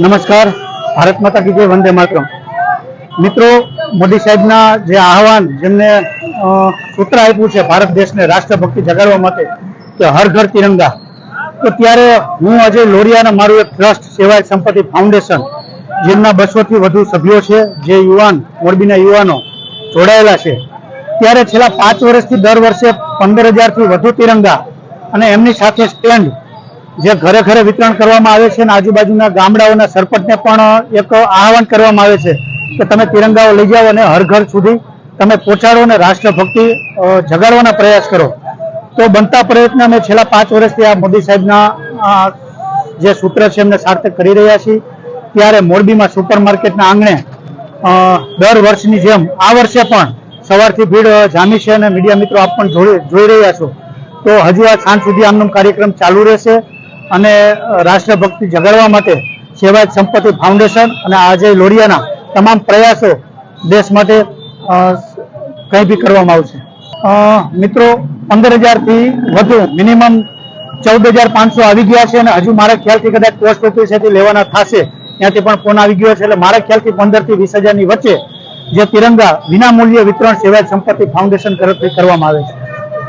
નમસ્કાર. ભારત માતા કી જય, વંદે માતરમ. મિત્રો, મોદી સાહેબના જે આહવાન જેમને સૂત્ર આપ્યું છે ભારત દેશને રાષ્ટ્રભક્તિ જગાડવા માટે, કે હર ઘર તિરંગા. તો ત્યારે હું આજે લોરિયાના મારું એક ટ્રસ્ટ સેવાય સંપત્તિ ફાઉન્ડેશન, જેમના બસો થી વધુ સભ્યો છે, જે યુવાન, મોરબીના યુવાનો જોડાયેલા છે. ત્યારે છેલ્લા પાંચ વર્ષથી દર વર્ષે પંદરથી વધુ તિરંગા અને એમની સાથે સ્ટેન્ડ જે ઘરે ઘરે વિતરણ કરવામાં આવે છે અને આજુબાજુના ગામડાઓના સરપંચને પણ એક આહવાન કરવામાં આવે છે કે તમે તિરંગાઓ લઈ જાઓ અને હર ઘર સુધી તમે પહોંચાડો અને રાષ્ટ્રભક્તિ જગાડવાના પ્રયાસ કરો. તો બનતા પ્રયત્ન અમે છેલ્લા પાંચ વર્ષથી આ મોદી સાહેબના જે સૂત્ર છે એમને સાર્થક કરી રહ્યા છીએ. ત્યારે મોરબીમાં સુપર માર્કેટના આંગણે દર વર્ષની જેમ આ વર્ષે પણ સવારથી ભીડ જામી છે અને મીડિયા મિત્રો આપ પણ જોઈ રહ્યા છો. તો હજુ આ સાંજ સુધી આમનો કાર્યક્રમ ચાલુ રહેશે. અને રાષ્ટ્રભક્તિ જગાડવા માટે સેવા સંપત્તિ ફાઉન્ડેશન અને આજે લોડિયાના તમામ પ્રયાસો દેશ માટે કંઈ બી કરવામાં આવશે. મિત્રો, પંદર હજારથી વધુ મિનિમમ ચૌદ હજાર પાંચસો આવી ગયા છે અને હજુ મારા ખ્યાલથી કદાચ પોસ્ટ ઓફિસેથી લેવાના થશે. ત્યાંથી પણ ફોન આવી ગયો છે. એટલે મારા ખ્યાલથી પંદરથી વીસ હજારની વચ્ચે જે તિરંગા વિના મૂલ્યે વિતરણ સેવાય સંપત્તિ ફાઉન્ડેશન તરફથી કરવામાં આવે છે.